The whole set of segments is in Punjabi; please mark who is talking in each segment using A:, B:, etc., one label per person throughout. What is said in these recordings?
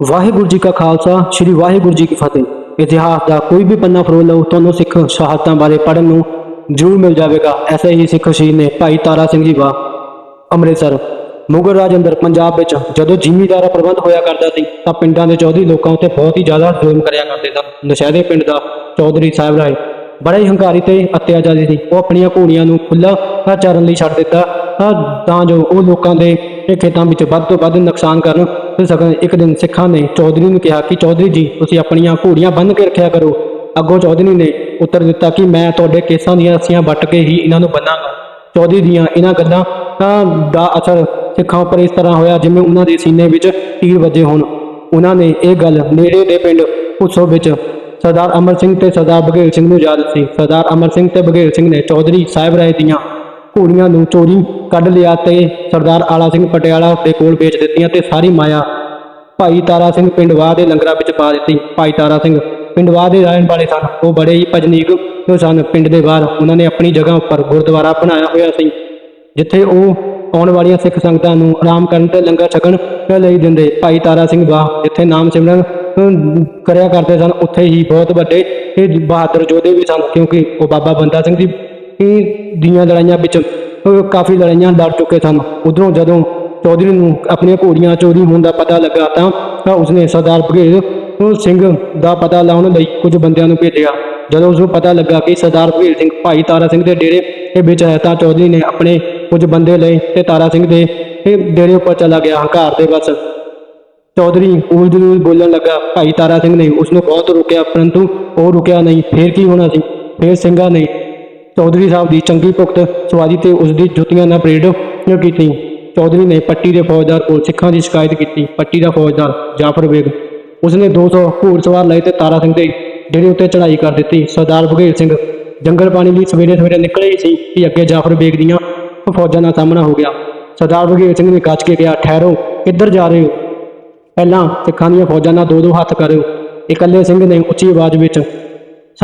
A: ਵਾਹਿਗੁਰੂ ਜੀ ਕਾ ਖਾਲਸਾ, ਸ੍ਰੀ ਵਾਹਿਗੁਰੂ ਜੀ ਕੀ ਫਤਿਹ। ਇਤਿਹਾਸ ਦਾ ਕੋਈ ਵੀ ਪੰਨਾ ਫਰੋਲ ਲਓ, ਤੁਹਾਨੂੰ ਸਿੱਖ ਸ਼ਹਾਦਤਾਂ ਬਾਰੇ ਪੜ੍ਹਨ ਨੂੰ ਜ਼ਰੂਰ ਮਿਲ ਜਾਵੇਗਾ। ਐਸੇ ਹੀ ਸਿੱਖ ਸ਼ਹੀਦ ਨੇ ਭਾਈ ਤਾਰਾ ਸਿੰਘ ਜੀ ਵਾ ਅੰਮ੍ਰਿਤਸਰ। ਮੁਗਲ ਰਾਜ ਅੰਦਰ ਪੰਜਾਬ ਵਿੱਚ ਜਦੋਂ ਜ਼ਿਮੀਦਾਰਾ ਪ੍ਰਬੰਧ ਹੋਇਆ ਕਰਦਾ ਸੀ, ਤਾਂ ਪਿੰਡਾਂ ਦੇ ਚੌਧਰੀ ਲੋਕਾਂ ਉੱਤੇ ਬਹੁਤ ਹੀ ਜ਼ਿਆਦਾ ਜ਼ੁਲਮ ਕਰਿਆ ਕਰਦੇ ਸਨ। ਨਸ਼ਹਿਰੇ ਪਿੰਡ ਦਾ ਚੌਧਰੀ ਸਾਹਿਬ ਰਾਏ ਬੜੇ ਹੰਕਾਰੀ ਤੇ ਅਤਿਆਚਾਰੀ ਸੀ। ਉਹ ਆਪਣੀਆਂ ਘੋੜੀਆਂ ਨੂੰ ਖੁੱਲਾ ਚਰਨ ਲਈ ਛੱਡ ਦਿੱਤਾ, ਤਾਂ ਜੋ ਉਹ ਲੋਕਾਂ ਦੇ ਇਹ ਖੇਤਾਂ ਵਿੱਚ ਵੱਧ ਤੋਂ ਵੱਧ ਨੁਕਸਾਨ ਕਰਨ ਸਕਣ ਇੱਕ ਦਿਨ ਸਿੱਖਾਂ ਨੇ ਚੌਧਰੀ ਨੂੰ ਕਿਹਾ ਕਿ ਚੌਧਰੀ ਜੀ, ਤੁਸੀਂ ਆਪਣੀਆਂ ਘੋੜੀਆਂ ਬੰਨ੍ਹ ਕੇ ਰੱਖਿਆ ਕਰੋ। ਅੱਗੋਂ ਚੌਧਰੀ ਨੇ ਉੱਤਰ ਦਿੱਤਾ ਕਿ ਮੈਂ ਤੁਹਾਡੇ ਕੇਸਾਂ ਦੀਆਂ ਰੱਸੀਆਂ ਵੱਟ ਕੇ ਹੀ ਇਹਨਾਂ ਨੂੰ ਬੰਨਾਂਗਾ। ਚੌਧਰੀ ਦੀਆਂ ਇਹਨਾਂ ਗੱਲਾਂ ਦਾ ਅਸਰ ਸਿੱਖਾਂ ਉੱਪਰ ਇਸ ਤਰ੍ਹਾਂ ਹੋਇਆ ਜਿਵੇਂ ਉਹਨਾਂ ਦੇ ਸੀਨੇ ਵਿੱਚ ਤੀਰ ਵੱਜੇ ਹੋਣ। ਉਹਨਾਂ ਨੇ ਇਹ ਗੱਲ ਨੇੜੇ ਦੇ ਪਿੰਡ ਪੁੱਛੋ ਵਿੱਚ ਸਰਦਾਰ ਅਮਰ ਸਿੰਘ ਤੇ ਸਰਦਾਰ ਬਘੇਲ ਸਿੰਘ ਨੂੰ ਯਾਦ ਸੀ ਸਰਦਾਰ ਅਮਰ ਸਿੰਘ ਤੇ ਬਘੇਲ ਸਿੰਘ ਨੇ ਚੌਧਰੀ ਸਾਹਿਬ ਰਾਏ ਦੀਆਂ ਘੋੜੀਆਂ ਨੂੰ ਚੋਰੀ ਕੱਢ ਲਿਆ ਤੇ ਸਰਦਾਰ ਆਲਾ ਸਿੰਘ ਪਟਿਆਲਾ ਦੇ ਕੋਲ ਵੇਚ ਦਿੱਤੀਆਂ ਤੇ ਸਾਰੀ ਮਾਇਆ ਭਾਈ ਤਾਰਾ ਸਿੰਘ ਪਿੰਡਵਾਹ ਦੇ ਲੰਗਰਾਂ ਵਿੱਚ ਪਾ ਦਿੱਤੀ। ਭਾਈ ਤਾਰਾ ਸਿੰਘ ਪਿੰਡਵਾਹ ਦੇ ਰਹਿਣ ਵਾਲੇ ਸਨ। ਉਹ ਬੜੇ ਹੀ ਭਜਨੀਕ ਸਨ। ਪਿੰਡ ਦੇ ਬਾਹਰ ਉਹਨਾਂ ਨੇ ਆਪਣੀ ਜਗ੍ਹਾ ਉੱਪਰ ਗੁਰਦੁਆਰਾ ਬਣਾਇਆ ਹੋਇਆ ਸੀ, ਜਿੱਥੇ ਉਹ ਆਉਣ ਵਾਲੀਆਂ ਸਿੱਖ ਸੰਗਤਾਂ ਨੂੰ ਆਰਾਮ ਕਰਨ ਤੇ ਲੰਗਰ ਛਕਣ ਲਈ ਦਿੰਦੇ। ਭਾਈ ਤਾਰਾ ਸਿੰਘ ਵਾਹ ਜਿੱਥੇ ਨਾਮ ਸਿਮਰਨ ਕਰਿਆ ਕਰਦੇ ਸਨ, ਉੱਥੇ ਹੀ ਬਹੁਤ ਵੱਡੇ ਇਹ ਬਹਾਦਰ ਯੋਧੇ ਵੀ ਸਨ, ਕਿਉਂਕਿ ਉਹ ਬਾਬਾ ਬੰਦਾ ਸਿੰਘ ਦੀ ਦੀਆਂ ਲੜਾਈਆਂ ਵਿੱਚ ਕਾਫੀ ਲੜਾਈਆਂ ਲੜ ਚੁੱਕੇ ਸਨ। ਉਧਰੋਂ ਜਦੋਂ ਚੌਧਰੀ ਨੂੰ ਆਪਣੀਆਂ ਘੋੜੀਆਂ ਚੋਰੀ ਹੋਣ ਦਾ ਪਤਾ ਲੱਗਾ ਤਾਂ ਉਸਨੇ ਸਰਦਾਰ ਬਘੇਲ ਸਿੰਘ ਦਾ ਪਤਾ ਲਾਉਣ ਲਈ ਕੁਝ ਬੰਦਿਆਂ ਨੂੰ ਭੇਜਿਆ। ਜਦੋਂ ਉਸ ਨੂੰ ਪਤਾ ਲੱਗਾ ਕਿ ਸਰਦਾਰ ਬਘੇਲ ਸਿੰਘ ਭਾਈ ਤਾਰਾ ਸਿੰਘ ਦੇ ਡੇਰੇ ਇਹ ਵਿੱਚ ਹੈ, ਤਾਂ ਚੌਧਰੀ ਨੇ ਆਪਣੇ ਕੁਝ ਬੰਦੇ ਲਏ ਤੇ ਤਾਰਾ ਸਿੰਘ ਦੇ ਡੇਰੇ ਉੱਪਰ ਚਲਾ ਗਿਆ ਹੰਕਾਰ ਦੇ ਬਸ ਚੌਧਰੀ ਉਲਝ ਉਲਝ ਬੋਲਣ ਲੱਗਾ, ਭਾਈ ਤਾਰਾ ਸਿੰਘ ਨੇ ਉਸ ਨੂੰ ਬਹੁਤ ਰੋਕਿਆ, ਪਰੰਤੂ ਉਹ ਰੁਕਿਆ ਨਹੀਂ। ਫੇਰ ਕੀ ਹੋਣਾ ਸੀ? ਫੇਰ ਸਿੰਘਾਂ ਨੇ ਚੌਧਰੀ ਸਾਹਿਬ ਦੀ ਚੰਗੀ ਭੁਗਤ ਸਵਾਰੀ ਤੇ ਉਸ ਦੀ ਜੁੱਤੀਆਂ ਨਾਲ ਪਰੇਡ ਕੀਤੀ। ਚੌਧਰੀ ਨੇ ਪੱਟੀ ਦੇ ਫੌਜਦਾਰ ਕੋਲ ਸਿੱਖਾਂ ਦੀ ਸ਼ਿਕਾਇਤ ਕੀਤੀ। ਪੱਟੀ ਦਾ ਫੌਜਦਾਰ ਜਾਫਰ ਬੇਗ। ਉਸਨੇ 200 ਘੋੜਸਵਾਰ ਲਏ ਤੇ ਤਾਰਾ ਸਿੰਘ ਦੇ ਡੇਰੇ ਉੱਤੇ ਚੜ੍ਹਾਈ ਕਰ ਦਿੱਤੀ। ਸਰਦਾਰ ਬਘੇਲ ਸਿੰਘ ਜੰਗਲ ਪਾਣੀ ਲਈ ਸਵੇਰੇ ਸਵੇਰੇ ਨਿਕਲੇ ਸੀ ਕਿ ਅੱਗੇ ਜਾਫਰ ਬੇਗ ਦੀਆਂ ਫੌਜਾਂ ਦਾ ਸਾਹਮਣਾ ਹੋ ਗਿਆ। ਸਰਦਾਰ ਬਘੇਲ ਸਿੰਘ ਨੇ ਕੱਚ ਕੇ ਕਿਹਾ, ਠਹਿਰੋ, ਕਿੱਧਰ ਜਾ ਰਹੇ ਹੋ? ਪਹਿਲਾਂ ਸਿੱਖਾਂ ਦੀਆਂ ਫੌਜਾਂ ਨਾਲ ਦੋ ਦੋ ਹੱਥ ਕਰਿਓ ਇਕੱਲੇ ਸਿੰਘ ਨੇ ਉੱਚੀ ਆਵਾਜ਼ ਵਿੱਚ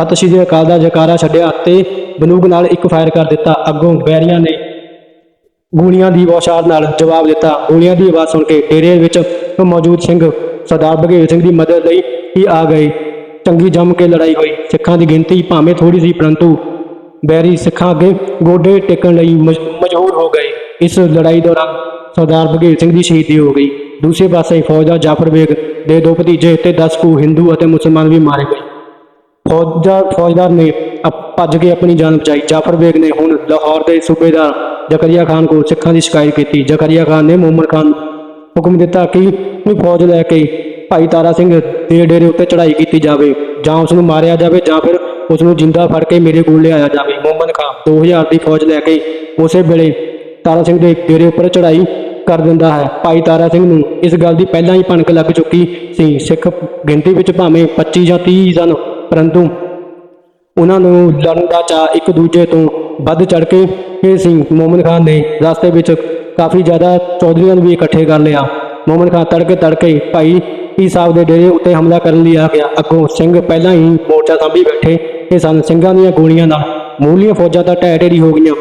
A: ਸਤਿ ਸ਼੍ਰੀ ਅਕਾਲ ਦਾ ਜਕਾਰਾ ਛੱਡਿਆ ਅਤੇ ਬੰਦੂਕ ਨਾਲ ਇੱਕ ਫਾਇਰ ਕਰ ਦਿੱਤਾ। ਅੱਗੋਂ ਬੈਰੀਆਂ ਨੇ ਗੋਲੀਆਂ ਦੀ ਬੌਛਾਰ ਨਾਲ ਜਵਾਬ ਦਿੱਤਾ। ਗੋਲੀਆਂ ਦੀ ਆਵਾਜ਼ ਸੁਣ ਕੇ ਡੇਰੇ ਵਿੱਚ ਮੌਜੂਦ ਸਿੰਘ ਸਰਦਾਰ ਬਘੇਲ ਸਿੰਘ ਦੀ ਮਦਦ ਲਈ ਹੀ ਆ ਗਏ। ਚੰਗੀ ਜੰਮ ਕੇ ਲੜਾਈ ਹੋਈ। ਸਿੱਖਾਂ ਦੀ ਗਿਣਤੀ ਭਾਵੇਂ ਥੋੜੀ ਸੀ, ਪਰੰਤੂ ਬੈਰੀ ਸਿੱਖਾਂ ਅੱਗੇ ਗੋਡੇ ਟੇਕਣ ਲਈ ਮਜ- ਮਜਬੂਰ ਹੋ ਗਏ। ਇਸ ਲੜਾਈ ਦੌਰਾਨ ਸਰਦਾਰ ਬਘੇਲ ਸਿੰਘ ਦੀ ਸ਼ਹੀਦੀ ਹੋ ਗਈ। ਦੂਸਰੇ ਪਾਸੇ ਫੌਜਦਾਰ ਜਾਫਰ ਬੇਗ ਦੇ ਦੋ ਭਤੀਜੇ ਤੇ 10 ਕੁ ਹਿੰਦੂ ਅਤੇ ਮੁਸਲਮਾਨ ਵੀ ਮਾਰੇ ਗਏ। ਫੌਜਦਾਰ ਫੌਜਦਾਰ ਨੇ ਭੱਜ ਕੇ ਆਪਣੀ ਜਾਨ ਬਚਾਈ। ਜਾਫਰ ਬੇਗ ਨੇ ਹੁਣ ਲਾਹੌਰ ਦੇ ਸੂਬੇਦਾਰ ਜ਼ਕਰੀਆ ਖਾਨ ਕੋਲ ਸਿੱਖਾਂ ਦੀ ਸ਼ਿਕਾਇਤ ਕੀਤੀ। ਜ਼ਕਰੀਆ ਖਾਨ ਨੇ ਮੁਹੰਮਦ ਖਾਨ ਨੂੰ ਹੁਕਮ ਦਿੱਤਾ ਕਿ ਇਹ ਫੌਜ ਲੈ ਕੇ ਭਾਈ ਤਾਰਾ ਸਿੰਘ ਦੇ ਡੇਰੇ ਉੱਤੇ ਚੜ੍ਹਾਈ ਕੀਤੀ ਜਾਵੇ, ਜਾਂ ਉਸ ਨੂੰ ਮਾਰਿਆ ਜਾਵੇ, ਜਾਂ ਫਿਰ ਉਸ ਨੂੰ ਜਿੰਦਾ ਫੜ ਕੇ ਮੇਰੇ ਕੋਲ ਲਿਆਇਆ ਜਾਵੇ। ਮੁਹੰਮਦ ਖਾਨ 2000 ਦੀ ਫੌਜ ਲੈ ਕੇ ਉਸੇ ਵੇਲੇ ਤਾਰਾ ਸਿੰਘ ਦੇ ਡੇਰੇ ਉੱਪਰ ਚੜ੍ਹਾਈ ਕਰ ਦਿੰਦਾ ਹੈ। ਭਾਈ ਤਾਰਾ ਸਿੰਘ ਨੂੰ ਇਸ ਗੱਲ ਦੀ ਪਹਿਲਾਂ ਹੀ ਭਣਕ ਲੱਗ ਚੁੱਕੀ ਸੀ। ਸਿੱਖ ਗਿਣਤੀ ਵਿੱਚ ਭਾਵੇਂ 25 ਜਾਂ 30 ਸਨ ਪਰੰਤੂ ਉਹਨਾਂ ਨੂੰ ਲੜਨ ਦਾ ਚਾਅ ਇੱਕ ਦੂਜੇ ਤੋਂ ਵੱਧ ਚੜ ਕੇ ਇਹ ਸੀ ਮੋਮਨ ਖਾਨ ਨੇ ਰਸਤੇ ਵਿੱਚ ਕਾਫੀ ਜ਼ਿਆਦਾ ਚੌਧਰੀਆਂ ਨੂੰ ਵੀ ਇਕੱਠੇ ਕਰ ਲਿਆ। ਮੋਮਨ ਖਾਨ ਤੜਕੇ ਤੜਕੇ ਭਾਈ ਈ ਸਾਹਿਬ ਦੇ ਡੇਰੇ ਉੱਤੇ ਹਮਲਾ ਕਰਨ ਲਈ ਆ ਗਿਆ। ਅੱਗੋਂ ਸਿੰਘ ਪਹਿਲਾਂ ਹੀ ਮੋਰਚਾ ਸਾਂਭੀ ਬੈਠੇ। ਇਹ ਸਨ ਸਿੰਘਾਂ ਦੀਆਂ ਗੋਲੀਆਂ ਨਾਲ। ਮੂਲੀਆਂ ਫੌਜਾਂ ਤਾਂ ਢਹਿ ਢੇਰੀ ਹੋ ਗਈਆਂ।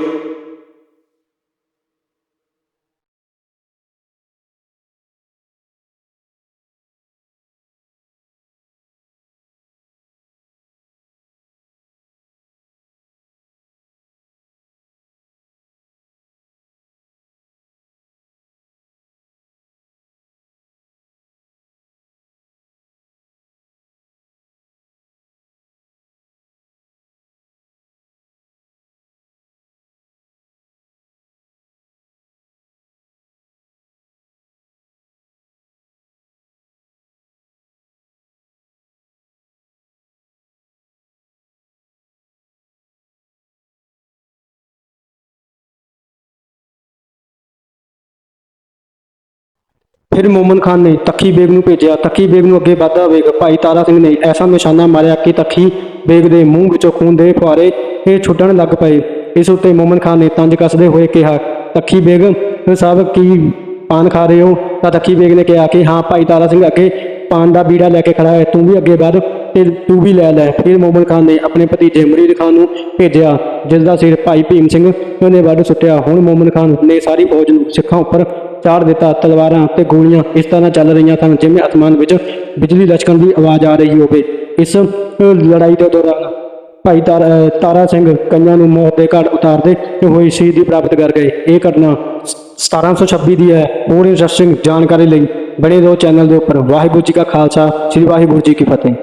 A: ਫਿਰ ਮੋਮਨ ਖਾਨ ਨੇ ਤੱਖੀ ਬੇਗ ਨੂੰ ਭੇਜਿਆ। ਤੱਖੀ ਬੇਗ ਨੂੰ ਅੱਗੇ ਵਧਦਾ ਵੇਖ ਭਾਈ ਤਾਰਾ ਸਿੰਘ ਨੇ ਐਸਾ ਨਿਸ਼ਾਨਾ ਮਾਰਿਆ ਕਿ ਤੱਖੀ ਬੇਗ ਦੇ ਮੂੰਹ ਵਿੱਚੋਂ ਖੂਨ ਦੇ ਫੁਆਰੇ ਇਹ ਛੁੱਟਣ ਲੱਗ ਪਏ। ਇਸ ਉੱਤੇ ਮੋਮਨ ਖਾਨ ਨੇ ਤੰਜ ਕੱਸਦੇ ਹੋਏ ਕਿਹਾ, ਤੱਖੀ ਬੇਗ, ਸਾਹਿਬ ਕੀ ਪਾਨ ਖਾ ਰਹੇ ਹੋ? ਤਾਂ ਤੱਕੀ ਬੇਗ ਨੇ ਕਿਹਾ ਕਿ, ਹਾਂ, ਭਾਈ ਤਾਰਾ ਸਿੰਘ ਅੱਗੇ ਪਾਨ ਦਾ ਬੀੜਾ ਲੈ ਕੇ ਖੜਾ ਹੈ। ਤੂੰ ਵੀ ਅੱਗੇ ਵੱਧ ਤੇ ਤੂੰ ਵੀ ਲੈ ਲੈ। ਫਿਰ ਮੋਮਨ ਖਾਨ ਨੇ ਆਪਣੇ ਭਤੀਜੇ ਮਰੀਦ ਖਾਨ ਨੂੰ ਭੇਜਿਆ, ਜਿਸ ਦਾ ਸਿਰ ਭਾਈ ਭੀਮ ਸਿੰਘ ਨੇ ਵੱਢ ਸੁੱਟਿਆ। ਹੁਣ ਮੋਮਨ ਖਾਨ ਨੇ ਸਾਰੀ ਫੌਜ ਨੂੰ ਸਿੱਖਾਂ ਉੱਪਰ ਚਾੜ ਦਿੱਤਾ, ਤਲਵਾਰਾਂ ਤੇ ਗੋਲੀਆਂ ਇਸ ਤਰ੍ਹਾਂ ਚੱਲ ਰਹੀਆਂ ਸਨ ਜਿਵੇਂ ਅਸਮਾਨ ਵਿੱਚ ਬਿਜਲੀ ਲਸ਼ਕਣ ਦੀ ਆਵਾਜ਼ ਆ ਰਹੀ ਹੋਵੇ। ਇਸ ਲੜਾਈ ਦੇ ਦੌਰਾਨ ਭਾਈ ਤਾਰਾ ਤਾਰਾ ਸਿੰਘ ਕਈਆਂ ਨੂੰ ਮੌਤ ਦੇ ਘਾਟ ਉਤਾਰਦੇ ਹੋਏ ਸ਼ਹੀਦੀ ਪ੍ਰਾਪਤ ਕਰ ਗਏ। ਇਹ ਘਟਨਾ 1726 ਦੀ ਹੈ। ਹੋਰ ਇੰਟਰਸਟਿੰਗ ਜਾਣਕਾਰੀ ਲਈ ਬਣੇ ਰਹੋ ਚੈਨਲ ਦੇ ਉੱਪਰ। ਵਾਹਿਗੁਰੂ ਜੀ ਕਾ ਖਾਲਸਾ, ਸ੍ਰੀ ਵਾਹਿਗੁਰੂ ਜੀ ਕੀ ਫਤਿਹ।